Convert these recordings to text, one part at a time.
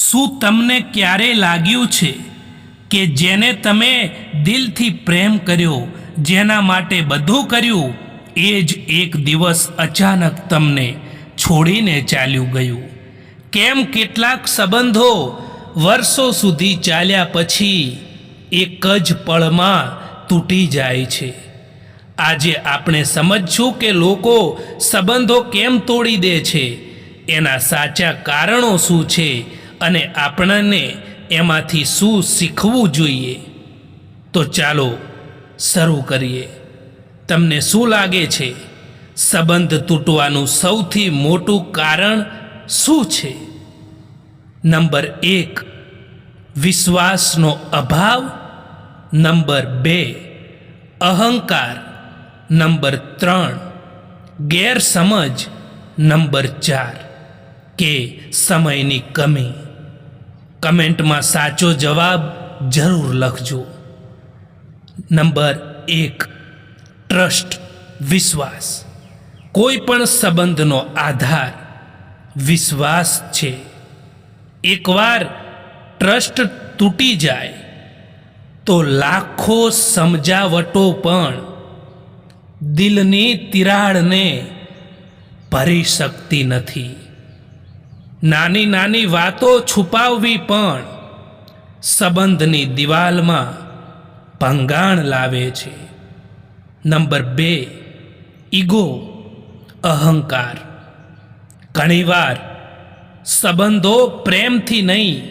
શું તમને ક્યારે લાગ્યું છે કે જેને તમે દિલથી પ્રેમ કર્યો, જેના માટે બધું કર્યું, એ જ એક દિવસ અચાનક તમને છોડીને ચાલ્યું ગયું? કેમ કેટલાક સંબંધો વર્ષો સુધી ચાલ્યા પછી એક જ પળમાં તૂટી જાય છે? આજે આપણે સમજશું કે લોકો સંબંધો કેમ તોડી દે છે, એના સાચા કારણો શું છે અને આપણને એમાંથી શું શીખવું જોઈએ? તો ચાલો શરૂ કરીએ. તમને શું લાગે છે? સંબંધ તૂટવાનું સૌથી મોટું કારણ શું છે? નંબર એક, વિશ્વાસનો અભાવ. નંબર બે, અહંકાર. નંબર ત્રણ, ગેરસમજ. નંબર ચાર, કે સમયની કમી. કમેન્ટમાં સાચો જવાબ જરૂર લખજો. નંબર એક, ટ્રસ્ટ, વિશ્વાસ. કોઈ પણ સંબંધનો આધાર વિશ્વાસ છે. એકવાર ટ્રસ્ટ તૂટી જાય તો લાખો સમજાવટો પણ દિલની તિરાડને ભરી શકતી નથી. નાની નાની વાતો છુપાવવી પણ સંબંધની દિવાલમાં ભંગાણ લાવે છે. નંબર બે, ઈગો, અહંકાર. ઘણીવાર સંબંધો પ્રેમથી નહીં,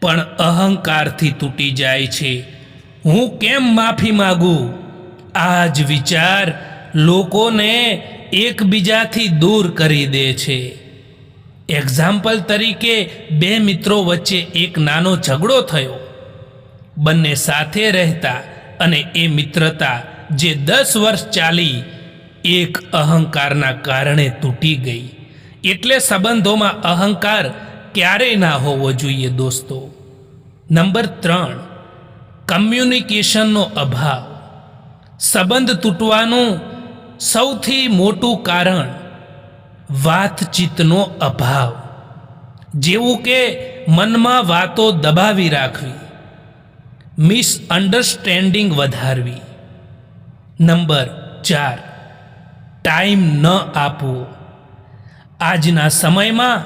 પણ અહંકારથી તૂટી જાય છે. હું કેમ માફી માગું? આ જ વિચાર લોકોને એકબીજાથી દૂર કરી દે છે. એક્ઝામ્પલ તરીકે બે મિત્રો વચ્ચે એક નાનો ઝઘડો થયો. બંને સાથે રહેતા અને એ મિત્રતા જે દસ વર્ષ ચાલી એક અહંકારના કારણે તૂટી ગઈ. એટલે સંબંધોમાં અહંકાર ક્યારેય ના હોવો જોઈએ દોસ્તો. નંબર ત્રણ કમ્યુનિકેશનનો અભાવ. સંબંધ તૂટવાનું સૌથી મોટું કારણ વાતચીતનો અભાવ. જેવું કે મનમાં વાતો દબાવી રાખવી. મિસઅન્ડરસ્ટેન્ડિંગ વધારવી. નંબર ચાર, ટાઈમ ન આપવો. આજના સમયમાં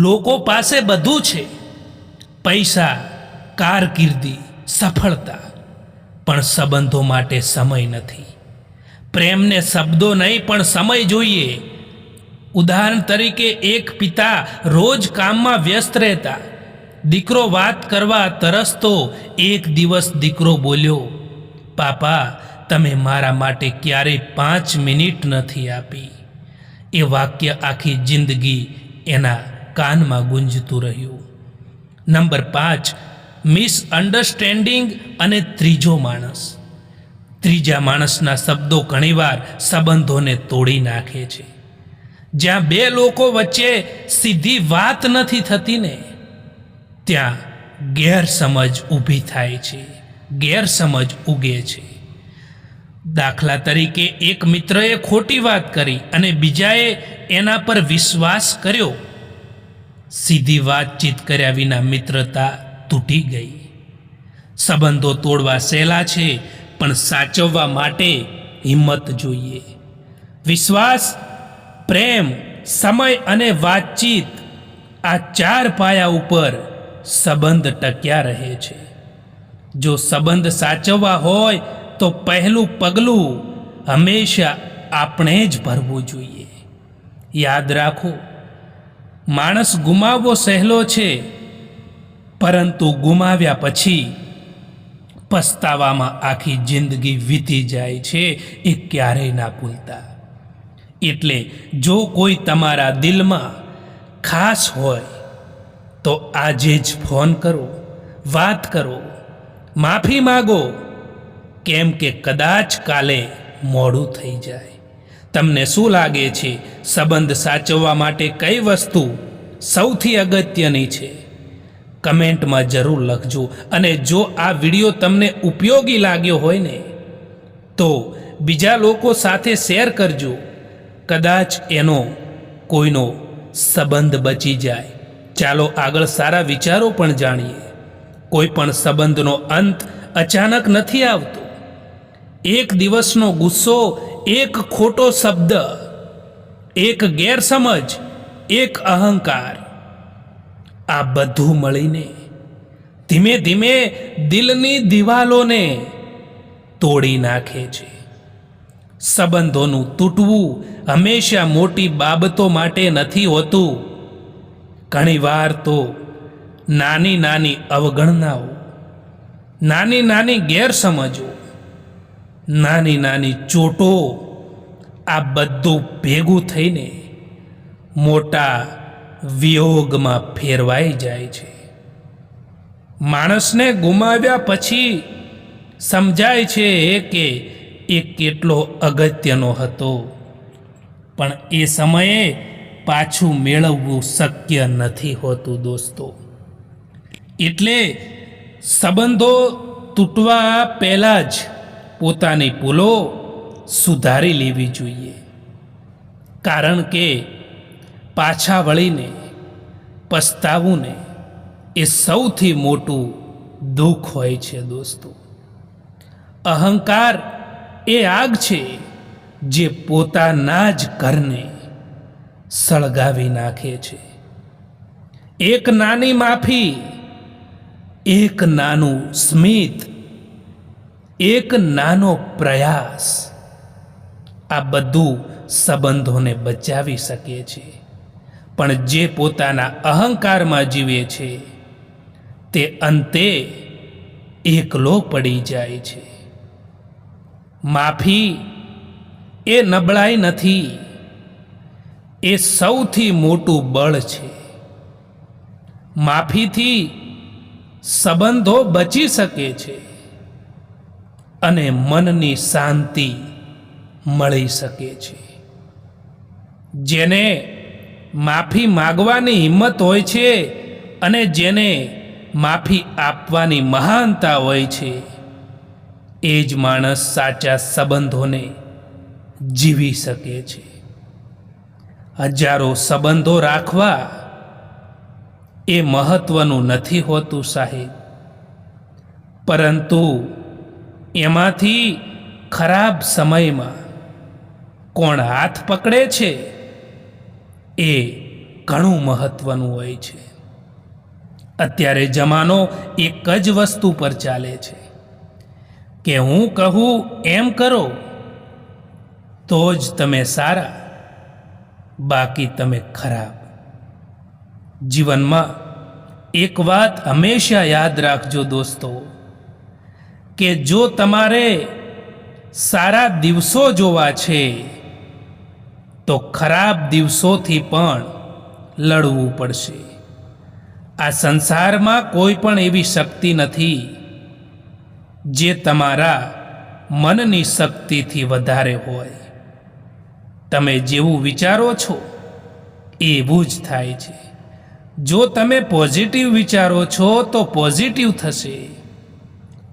લોકો પાસે બધું છે. પૈસા, કારકિર્દી, સફળતા. પણ સંબંધો માટે સમય નથી. પ્રેમને શબ્દો નહીં, પણ સમય જોઈએ. ઉદાહરણ તરીકે એક પિતા રોજ કામમાં વ્યસ્ત રહેતા. દીકરો વાત કરવા તરસતો, એક દિવસ દીકરો બોલ્યો, પાપા, તમે મારા માટે ક્યારેય પાંચ મિનિટ નથી આપી. એ વાક્ય આખી જિંદગી એના કાનમાં ગુંજતું રહ્યું. નંબર પાંચ મિસઅન્ડરસ્ટેન્ડિંગ અને ત્રીજો માણસ. ત્રીજા માણસના શબ્દો ઘણીવાર સંબંધોને તોડી નાખે છે. જ્યાં બે લોકો વચ્ચે સીધી વાત નથી થતી ને, ત્યાં ગેરસમજ ઊભી થાય છે, ગેરસમજ ઉગે છે. દાખલા તરીકે એક મિત્રએ ખોટી વાત કરી અને બીજાએ એના પર વિશ્વાસ કર્યો. સીધી વાતચીત કર્યા વિના મિત્રતા તૂટી ગઈ. સંબંધો તોડવા સહેલા છે, પણ સાચવવા માટે હિંમત જોઈએ. વિશ્વાસ પ્રેમ, સમય અને વાતચીત આ ચાર પાયા ઉપર સંબંધ ટક્યા રહે છે. જો સંબંધ સાચવવા હોય તો પહેલું પગલું હંમેશા આપણે જ ભરવું જોઈએ. યાદ રાખો, માણસ ગુમાવવો સહેલો છે, પરંતુ ગુમાવ્યા પછી પસ્તાવામાં આખી જિંદગી વીતી જાય છે, એ ક્યારેય ના ભૂલતા. એટલે જો કોઈ તમારા દિલમાં ખાસ હોય, તો આજે જ ફોન કરો, વાત કરો, માફી માગો, કેમ કે કદાચ કાલે મોડું થઈ જાય. તમને શું લાગે છે? સંબંધ સાચવવા માટે કઈ વસ્તુ સૌથી અગત્યની છે? કમેન્ટમાં જરૂર લખજો. અને જો આ વીડિયો તમને ઉપયોગી લાગ્યો હોય ને, તો બીજા લોકો સાથે શેર કરજો. કદાચ એનો કોઈનો સંબંધ બચી જાય. ચાલો આગળ સારા વિચારો પણ જાણીએ. કોઈ પણ સંબંધનો અંત અચાનક નથી આવતો. એક દિવસનો ગુસ્સો, એક ખોટો શબ્દ, એક ગેરસમજ, એક અહંકાર, આ બધું મળીને ધીમે ધીમે દિલની દિવાલોને તોડી નાખે છે. સંબંધોનું તૂટવું હંમેશા મોટી બાબતો માટે નથી હોતું. ઘણીવાર તો નાની નાની અવગણનાઓ, નાની નાની ગેરસમજો, નાની નાની ચોટો આ બધું ભેગું થઈને મોટા વિયોગમાં ફેરવાઈ જાય છે. માણસને ગુમાવ્યા પછી સમજાય છે કે એ કેટલો અગત્યનો હતો. પણ એ સમયે પાછું મેળવવું શક્ય નથી હોતું દોસ્તો. એટલે સંબંધો તૂટવા પહેલાં જ પોતાની ભૂલો સુધારી લેવી જોઈએ. કારણ કે પાછા વળીને પસ્તાવું ને એ સૌથી મોટું દુઃખ હોય છે દોસ્તો. અહંકાર એ આગ છે જે પોતાના જ ઘરને સળગાવી નાખે છે. એક નાની માફી, એક નાનું સ્મિત, એક નાનો પ્રયાસ આ બધું સંબંધોને બચાવી શકે છે. પણ જે પોતાના અહંકારમાં જીવે છે, તે અંતે એકલો પડી જાય છે. માફી એ નબળાઈ નથી, એ સૌથી મોટું બળ છે. માફીથી સંબંધો બચી શકે છે અને મનની શાંતિ મળી શકે છે. જેને માફી માગવાની હિંમત હોય છે અને જેને માફી આપવાની મહાનતા હોય છે એ જ માણસ સાચા સંબંધોને જીવી શકે છે. હજારો સંબંધો રાખવા એ મહત્વનું નથી હોતું સાહેબ. પરંતુ એમાંથી ખરાબ સમયમાં કોણ હાથ પકડે છે એ ઘણું મહત્વનું હોય છે. અત્યારે જમાનો એક જ વસ્તુ પર ચાલે છે. કે હું કહું એમ કરો, તો જ તમે સારા, બાકી તમે ખરાબ. જીવનમાં એક વાત હંમેશા યાદ રાખજો દોસ્તો, કે જો તમારે સારા દિવસો જોવા છે, તો ખરાબ દિવસોથી પણ લડવું પડશે. આ સંસારમાં કોઈ પણ એવી શક્તિ નથી જે તમારા મનની શક્તિથી વધારે હોય. તમે જેવું વિચારો છો, એવું જ થાય છે. જો તમે પોઝિટિવ વિચારો છો, તો પોઝિટિવ થશે.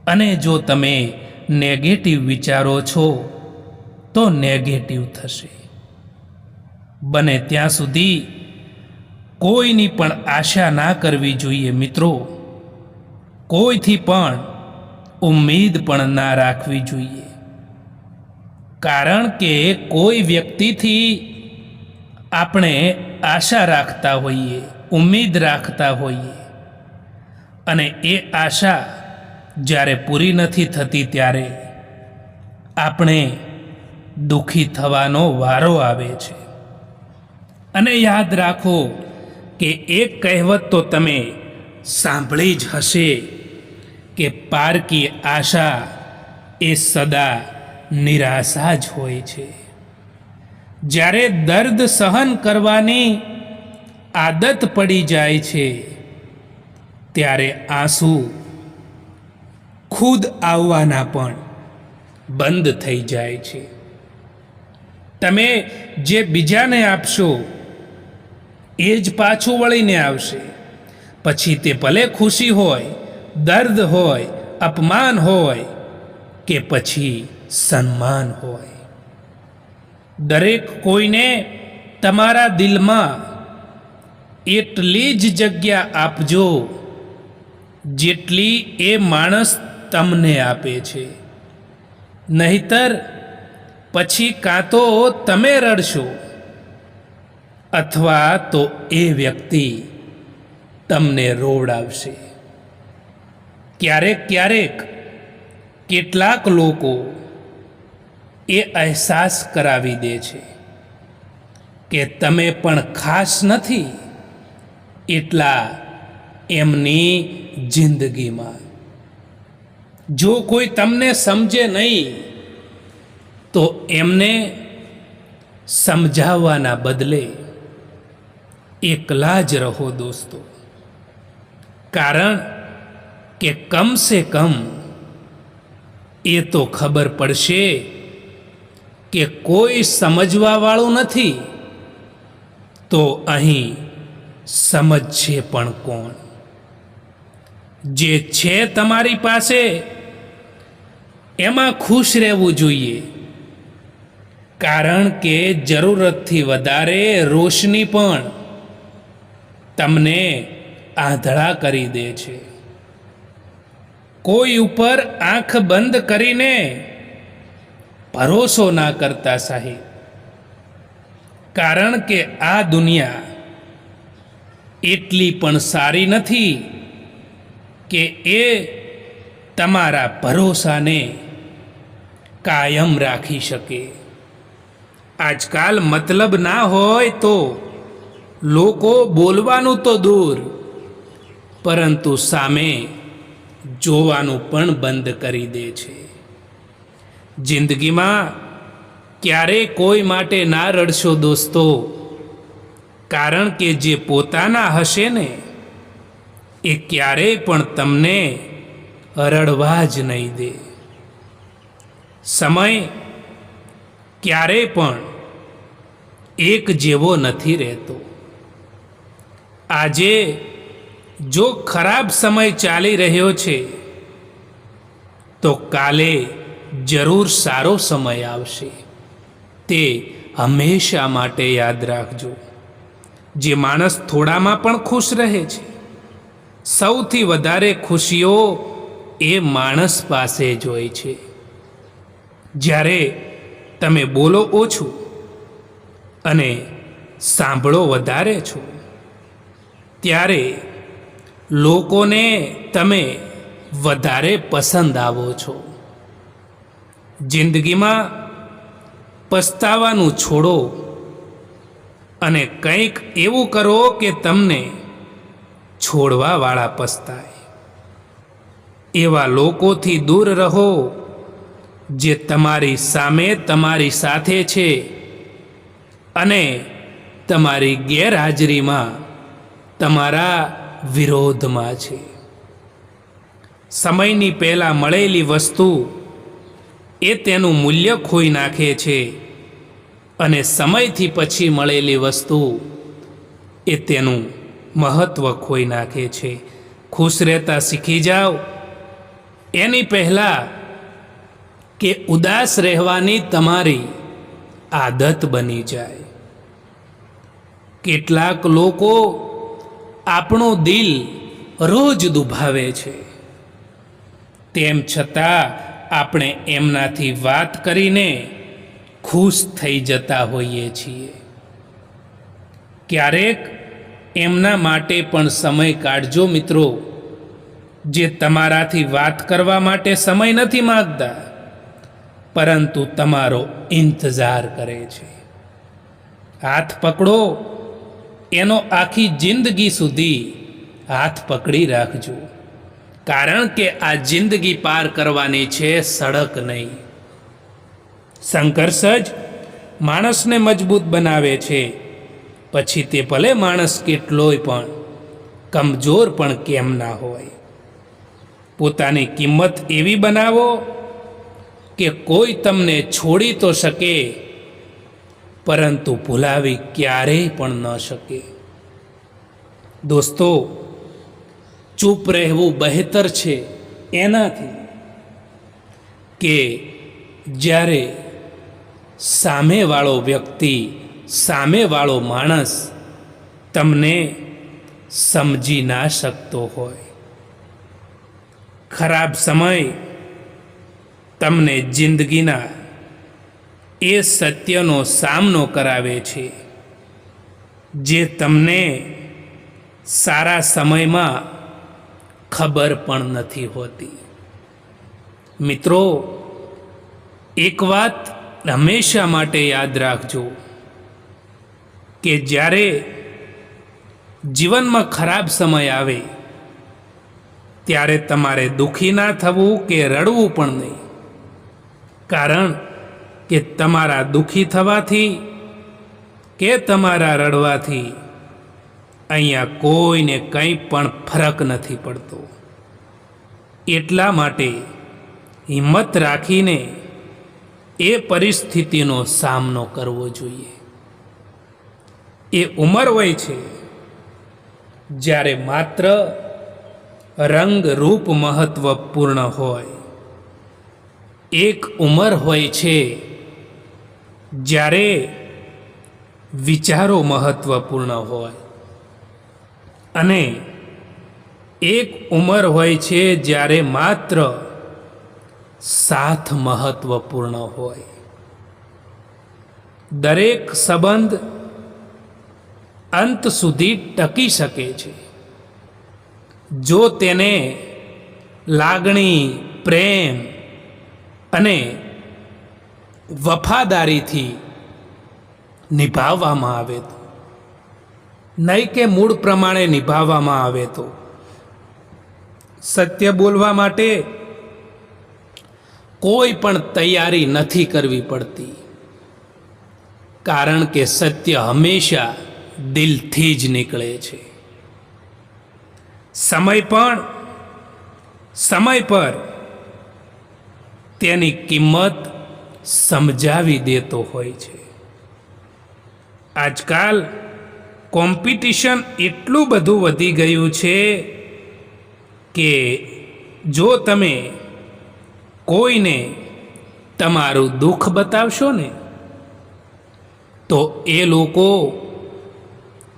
અને જો તમે નેગેટિવ વિચારો છો, તો નેગેટિવ થશે. બને ત્યાં સુધી કોઈની પણ આશા ના કરવી જોઈએ મિત્રો. કોઈથી પણ ઉમ્મીદ પણ ના રાખવી જોઈએ. કારણ કે કોઈ વ્યક્તિથી આપણે આશા રાખતા હોઈએ, ઉમ્મીદ રાખતા હોઈએ. અને એ આશા જ્યારે પૂરી નથી થતી ત્યારે આપણે દુઃખી થવાનો વારો આવે છે. અને યાદ રાખો કે એક કહેવત તો તમે સાંભળી જ હશે. કે પારકી આશા એ સદા નિરાશા જ હોય છે. જ્યારે દર્દ સહન કરવાની આદત પડી જાય છે, ત્યારે આંસુ ખુદ આવવાના પણ બંધ થઈ જાય છે. તમે જે બીજાને આપશો, એ જ પાછું વળીને આવશે. પછી તે ભલે ખુશી હોય દર્દ હોય, અપમાન હોય કે પછી સન્માન હોય. દરેક કોઈને તમારા દિલમાં એટલી જ જગ્યા આપજો જેટલી એ માણસ તમને આપે છે. નહીતર પછી કાં તો તમે રડશો અથવા તો એ વ્યક્તિ તમને રોવડાવશે. ક્યારેક ક્યારેક કેટલાક લોકો એ અહેસાસ કરાવી દે છે કે તમે પણ ખાસ નથી એટલા એમની જિંદગીમાં. જો કોઈ તમને સમજે નહીં, તો એમને સમજાવવાના બદલે એકલા જ રહો દોસ્તો. કારણ કે કમ સે કમ એ તો ખબર પડશે કે કોઈ સમજવાવાળું નથી. તો અહીં સમજશે પણ કોણ? જે છે તમારી પાસે, એમાં ખુશ રહેવું જોઈએ. કારણ કે જરૂરતથી વધારે રોશની પણ તમને આંધળા કરી દે છે. કોઈ ઉપર આંખ બંધ કરીને ભરોસો ના કરતા સાહેબ. કારણ કે આ દુનિયા એટલી પણ સારી નથી કે એ તમારા ભરોસાને કાયમ રાખી શકે. આજકાલ મતલબ ના હોય તો લોકો બોલવાનું તો દૂર, પરંતુ સામે જોવાનું પણ બંધ કરી દે છે. જિંદગીમાં ક્યારેય કોઈ માટે ના રડશો દોસ્તો? કારણ કે જે પોતાના હશે ને, એ ક્યારેય પણ તમને રડવા જ નહીં દે. સમય ક્યારેય પણ એક જેવો નથી રહેતો. આજે જો ખરાબ સમય ચાલી રહ્યો છે, તો કાલે જરૂર સારો સમય આવશે. તે હંમેશા માટે યાદ રાખજો. જે માણસ થોડામાં પણ ખુશ રહે છે, સૌથી વધારે ખુશીઓ એ માણસ પાસે જ હોય છે. જ્યારે તમે બોલો ઓછું અને સાંભળો વધારે છો, ત્યારે લોકોને તમે વધારે પસંદ આવો છો. જિંદગીમાં પસ્તાવાનું છોડો અને કંઈક એવું કરો કે તમને છોડવાવાળા પસ્તાય. એવા લોકોથી દૂર રહો જે તમારી સામે તમારી સાથે છે અને તમારી ગેરહાજરીમાં તમારા વિરોધમાં છે. સમયની પહેલાં મળેલી વસ્તુ એ તેનું મૂલ્ય ખોઈ નાખે છે અને સમયથી પછી મળેલી વસ્તુ એ તેનું મહત્ત્વ ખોઈ નાખે છે. ખુશ રહેતા શીખી જાઓ. એની પહેલાં કે ઉદાસ રહેવાની તમારી આદત બની જાય. કેટલાક લોકો આપણું દિલ રોજ દુભાવે છે. તેમ છતાં આપણે એમનાથી વાત કરીને ખુશ થઈ જતા હોઈએ છીએ. ક્યારેક એમના માટે પણ સમય કાઢજો મિત્રો. જે તમારાથી વાત કરવા માટે સમય નથી માગતા, પરંતુ તમારો ઇંતજાર કરે છે. હાથ પકડો એનો આખી જિંદગી સુધી હાથ પકડી રાખજો. કારણ કે આ જિંદગી પાર કરવાની છે સડક નહીં. સંઘર્ષ જ માણસને મજબૂત બનાવે છે. પછી તે ભલે માણસ કેટલોય પણ, કમજોર પણ કેમ ના હોય. પોતાની કિંમત એવી બનાવો કે કોઈ તમને છોડી તો શકે પરંતુ ભૂલાવી ક્યારેય પણ ન શકે. દોસ્તો, ચૂપ રહેવું બહેતર છે એનાથી કે જ્યારે સામેવાળો વ્યક્તિ, સામેવાળો માણસ તમને સમજી ના શકતો હોય. ખરાબ સમય તમને જિંદગીના એ સત્યનો સામનો કરાવે છે, જે તમને સારા સમયમાં ખબર પણ નથી હોતી. મિત્રો, એક વાત હંમેશા માટે યાદ રાખજો કે જ્યારે જીવનમાં ખરાબ સમય આવે, ત્યારે તમારે દુઃખી ના થવું કે રડવું પણ નહીં. કારણ કે તમારા દુઃખી થવાથી કે તમારા રડવાથી અહીંયા કોઈને કંઈ પણ ફરક નથી પડતો. એટલા માટે હિંમત રાખીને એ પરિસ્થિતિનો સામનો કરવો જોઈએ. એ ઉંમર હોય છે જ્યારે માત્ર રંગ રૂપ મહત્વપૂર્ણ હોય. એક ઉંમર હોય છે જ્યારે વિચારો મહત્વપૂર્ણ હોય અને એક ઉંમર હોય છે જ્યારે માત્ર સાથ મહત્વપૂર્ણ હોય. દરેક સંબંધ અંત સુધી ટકી શકે છે. જો તેને લાગણી, પ્રેમ અને વફાદારીથી નિભાવવામાં આવે તો. નહીં કે મૂળ પ્રમાણે નિભાવવામાં આવે તો. સત્ય બોલવા માટે કોઈ પણ તૈયારી નથી કરવી પડતી. કારણ કે સત્ય હંમેશા દિલથી જ નીકળે છે. સમય પણ, સમય પર તેની કિંમત સમજાવી દેતો હોય છે. આજકાલ કોમ્પિટિશન એટલું બધું વધી ગયું છે કે જો તમે કોઈને તમારું દુઃખ બતાવશો ને, તો એ લોકો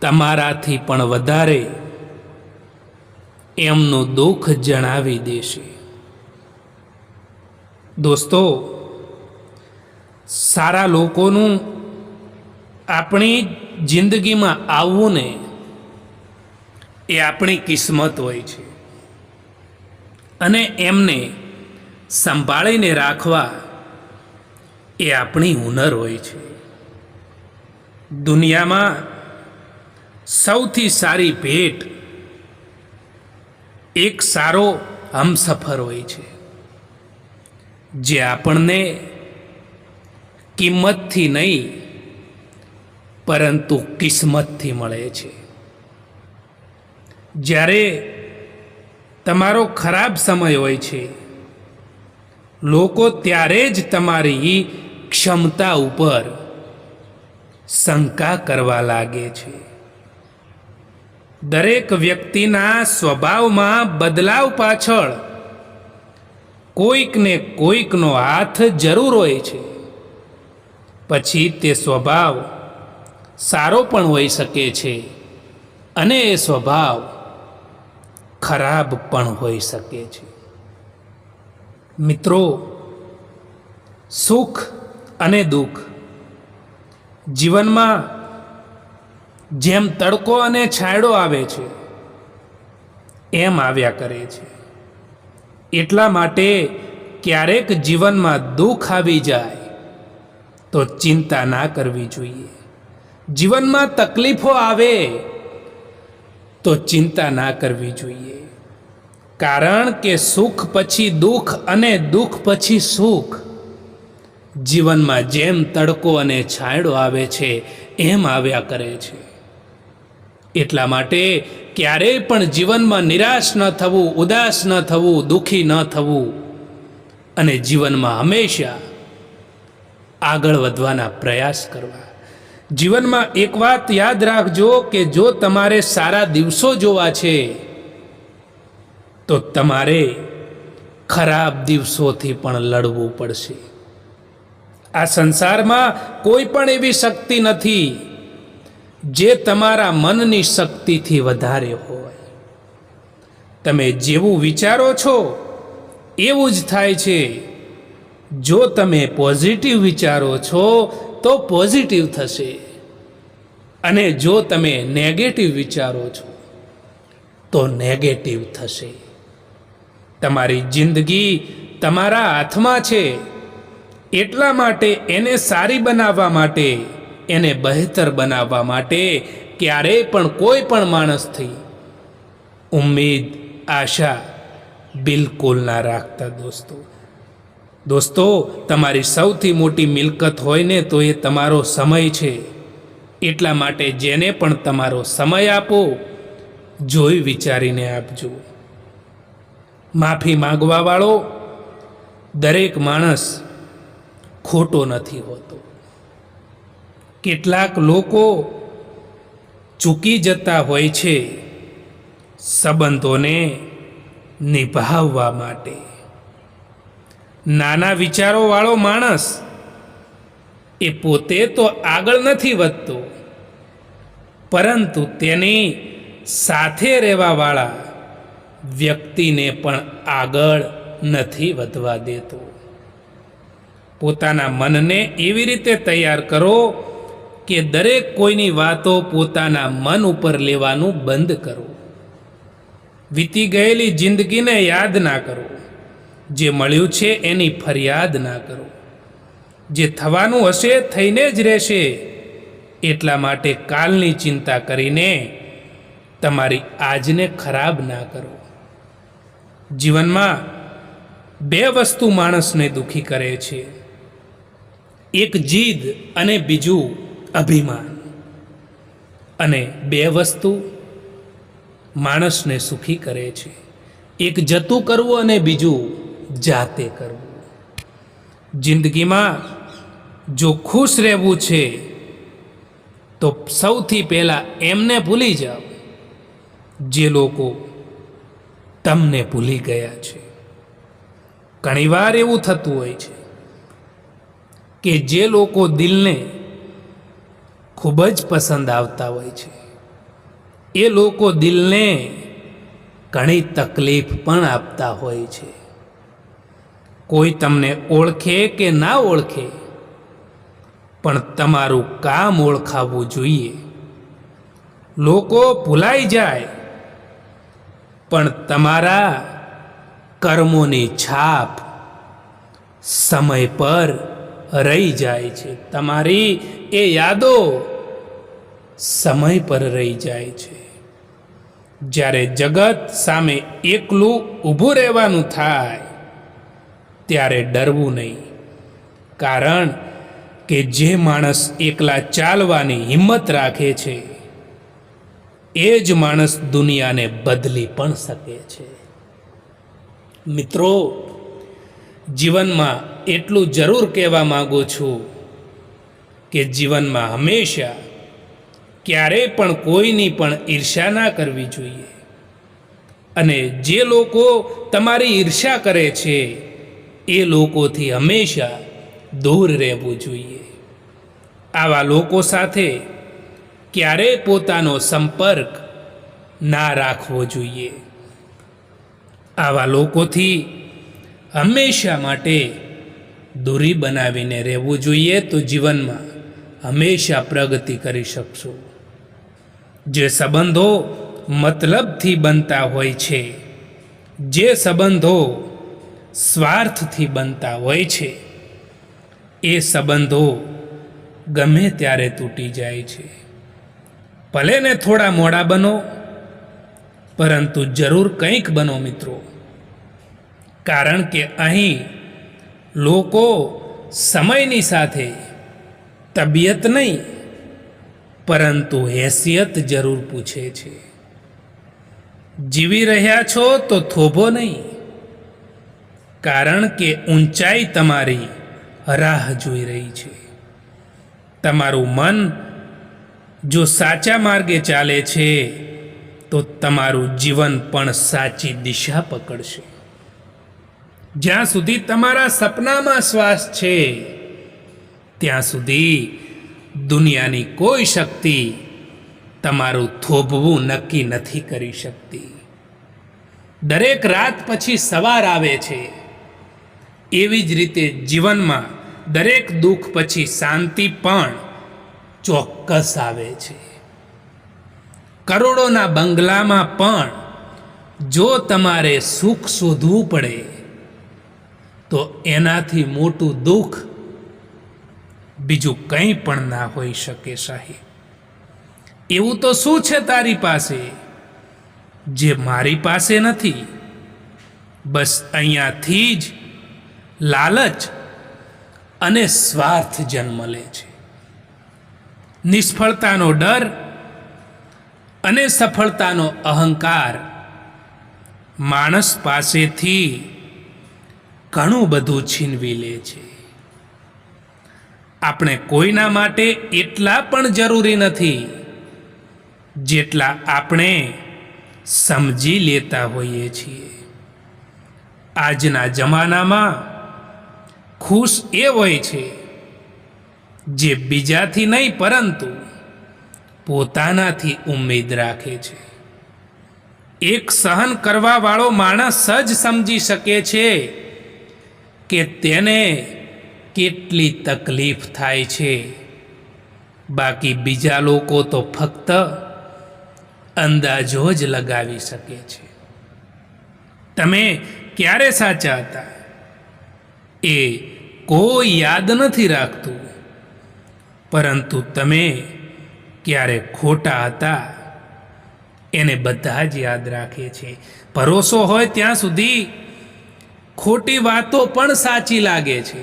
તમારાથી પણ વધારે એમનું દુઃખ જણાવી દેશે. દોસ્તો સારા લોકોનું આપણી જિંદગીમાં આવવું ને એ આપણી કિસ્મત હોય છે. અને એમને સંભાળીને રાખવા એ આપણી હુનર હોય છે. દુનિયામાં સૌથી સારી ભેટ એક સારો હમસફર હોય છે. જે આપણને કિંમતથી નહીં, પરંતુ કિસ્મતથી મળે છે. જ્યારે તમારો ખરાબ સમય હોય છે, લોકો ત્યારે જ તમારી ક્ષમતા ઉપર શંકા કરવા લાગે છે. દરેક વ્યક્તિના સ્વભાવમાં બદલાવ પાછળ કોઈકને કોઈકનો હાથ જરૂર હોય છે. પછી તે સ્વભાવ સારો પણ હોઈ શકે છે અને એ સ્વભાવ ખરાબ પણ હોઈ શકે છે. મિત્રો, સુખ અને દુઃખ જીવનમાં જેમ તડકો અને છાંયડો આવે છે, એમ આવ્યા કરે છે. એટલા માટે ક્યારેક જીવનમાં દુઃખ આવી જાય તો ચિંતા ના કરવી જોઈએ. જીવનમાં તકલીફો આવે તો ચિંતા ના કરવી જોઈએ. કારણ કે સુખ પછી દુઃખ અને દુઃખ પછી સુખ. જીવનમાં જેમ તડકો અને છાંયડો આવે છે, એમ આવ્યા કરે છે. એટલા માટે ક્યારેય પણ જીવનમાં નિરાશ ન થવું, ઉદાસ ન થવું, દુઃખી ન થવું. અને જીવનમાં હંમેશા આગળ વધવાના પ્રયાસ કરવા. જીવનમાં એક વાત યાદ રાખજો કે જો તમારે સારા દિવસો જોવા છે, તો તમારે ખરાબ દિવસોથી પણ લડવું પડશે. આ સંસારમાં કોઈ પણ એવી શક્તિ નથી જે તમારા મનની શક્તિથી વધારે હોય. તમે જેવું વિચારો છો, એવું જ થાય છે. જો તમે પોઝિટિવ વિચારો છો, તો પોઝિટિવ થશે. અને જો તમે નેગેટિવ વિચારો છો, તો નેગેટિવ થશે. તમારી જિંદગી તમારા હાથમાં છે. એટલા માટે એને સારી બનાવવા માટે, એને બહેતર બનાવવા માટે ક્યારેય પણ કોઈ પણ માણસથી ઉમ્મીદ, આશા બિલકુલ ના રાખતા દોસ્તો. દોસ્તો, તમારી સૌથી મોટી મિલકત હોય ને તો એ તમારો સમય છે. એટલા માટે જેને પણ તમારો સમય આપો, જોઈ વિચારીને આપજો. માફી માંગવાવાળો દરેક માણસ ખોટો નથી હોતો. કેટલાક લોકો ચૂકી જતા હોય છે સંબંધોને નિભાવવા માટે. નાના વિચારોવાળો માણસ એ પોતે તો આગળ નથી વધતો. પરંતુ તેની સાથે રહેવાવાળા વ્યક્તિને પણ આગળ નથી વધવા દેતો. પોતાના મનને એવી રીતે તૈયાર કરો કે દરેક કોઈની વાતો પોતાના મન ઉપર લેવાનું બંધ કરો. વીતી ગયેલી જિંદગીને યાદ ના કરો. જે મળ્યું છે એની ફરિયાદ ના કરો. જે થવાનું હશે થઈને જ રહેશે. એટલા માટે કાલની ચિંતા કરીને તમારી આજને ખરાબ ના કરો. જીવનમાં બે વસ્તુ માણસને દુખી કરે છે. એક જીદ અને બીજું અભિમાન. અને બે વસ્તુ માણસને સુખી કરે છે. એક જતું કરવું અને બીજું જાતે કરવું. જિંદગીમાં જો ખુશ રહેવું છે, તો સૌથી પહેલાં એમને ભૂલી જાઓ. જે લોકો તમને ભૂલી ગયા છે. ઘણીવાર એવું થતું હોય છે કે જે લોકો દિલને ખૂબ જ પસંદ આવતા હોય છે, એ લોકો દિલને ઘણી તકલીફ પણ આપતા હોય છે. કોઈ તમને ઓળખે કે ના ઓળખે, પણ તમારું કામ ઓળખાવવું જોઈએ. લોકો ભૂલાઈ જાય, પણ તમારા કર્મોની છાપ સમય પર રહી જાય છે. તમારી એ યાદો સમય પર રહી જાય છે. જ્યારે જગત સામે એકલું ઊભું રહેવાનું થાય ત્યારે ડરવું નહીં. કારણ કે જે માણસ એકલા ચાલવાની હિંમત રાખે છે, એ જ માણસ દુનિયાને બદલી પણ શકે છે. મિત્રો, જીવનમાં એટલું જરૂર કહેવા માગું છું કે જીવનમાં હંમેશા ક્યારેય પણ કોઈની પણ ઈર્ષા ના કરવી જોઈએ. અને જે લોકો તમારી ઈર્ષા કરે છે એ લોકોથી હંમેશા દૂર રહેવું જોઈએ. આવા લોકો સાથે ક્યારેય પોતાનો સંપર્ક ના રાખવો જોઈએ. આવા લોકોથી હંમેશા માટે દૂરી બનાવીને રહેવું જોઈએ તો જીવનમાં હંમેશા પ્રગતિ કરી શકશો. જે સંબંધો મતલબથી બનતા હોય છે, જે સંબંધો સ્વાર્થથી બનતા હોય છે. એ સંબંધો ગમે ત્યારે તૂટી જાય છે. ભલે ને થોડા મોડા બનો, પરંતુ જરૂર કંઈક બનો મિત્રો. કારણ કે અહીં લોકો સમયની સાથે તબિયત નહીં, પરંતુ હેસિયત જરૂર પૂછે છે. જીવી રહ્યા છો તો થોભો નહીં. કારણ કે ઊંચાઈ તમારી રાહ જોઈ રહી છે. તમારું મન જો સાચા માર્ગે ચાલે છે, તો તમારું જીવન પણ સાચી દિશા પકડશે. જ્યાં સુધી તમારા સપનામાં શ્વાસ છે, ત્યાં સુધી દુનિયાની કોઈ શક્તિ તમારું થોભવું નક્કી નથી કરી શકતી. દરેક રાત પછી સવાર આવે છે. એવી જ રીતે જીવનમાં દરેક દુઃખ પછી શાંતિ પણ ચોક્કસ આવે છે. કરોડોના બંગલામાં પણ જો તમારે સુખ શોધવું પડે, તો એનાથી મોટું દુઃખ બીજું કંઈ પણ ના હોઈ શકે સાહેબ. એવું તો શું છે તારી પાસે? જે મારી પાસે નથી, બસ અહીંયાથી જ લાલચ અને સ્વાર્થ જન્મ લે છે. નિષ્ફળતાનો ડર અને સફળતાનો અહંકાર માણસ પાસેથી ઘણું બધું છીનવી લે છે. આપણે કોઈના માટે એટલા પણ જરૂરી નથી જેટલા આપણે સમજી લેતા હોઈએ છીએ. આજના જમાનામાં ખુશ એ હોય છે, જે બીજાથી નહીં પરંતુ પોતાનાથી ઉમેદ રાખે છે. એક સહન કરવાવાળો માણસ જ સમજી શકે છે કે તેને કેટલી તકલીફ થાય છે. બાકી બીજા લોકો તો ફક્ત અંદાજો જ લગાવી શકે છે. તમે ક્યારે સાચા હતા? એ કોઈ યાદ નથી રાખતું. પરંતુ તમે ક્યારે ખોટા હતા, એને બધા જ યાદ રાખે છે. ભરોસો હોય ત્યાં સુધી ખોટી વાતો પણ સાચી લાગે છે.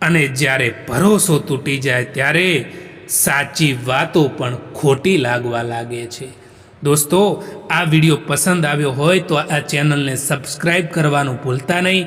અને જ્યારે ભરોસો તૂટી જાય ત્યારે સાચી વાતો પણ ખોટી લાગવા લાગે છે. દોસ્તો, આ વીડિયો પસંદ આવ્યો હોય તો આ ચેનલને સબસ્ક્રાઈબ કરવાનું ભૂલતા નહીં.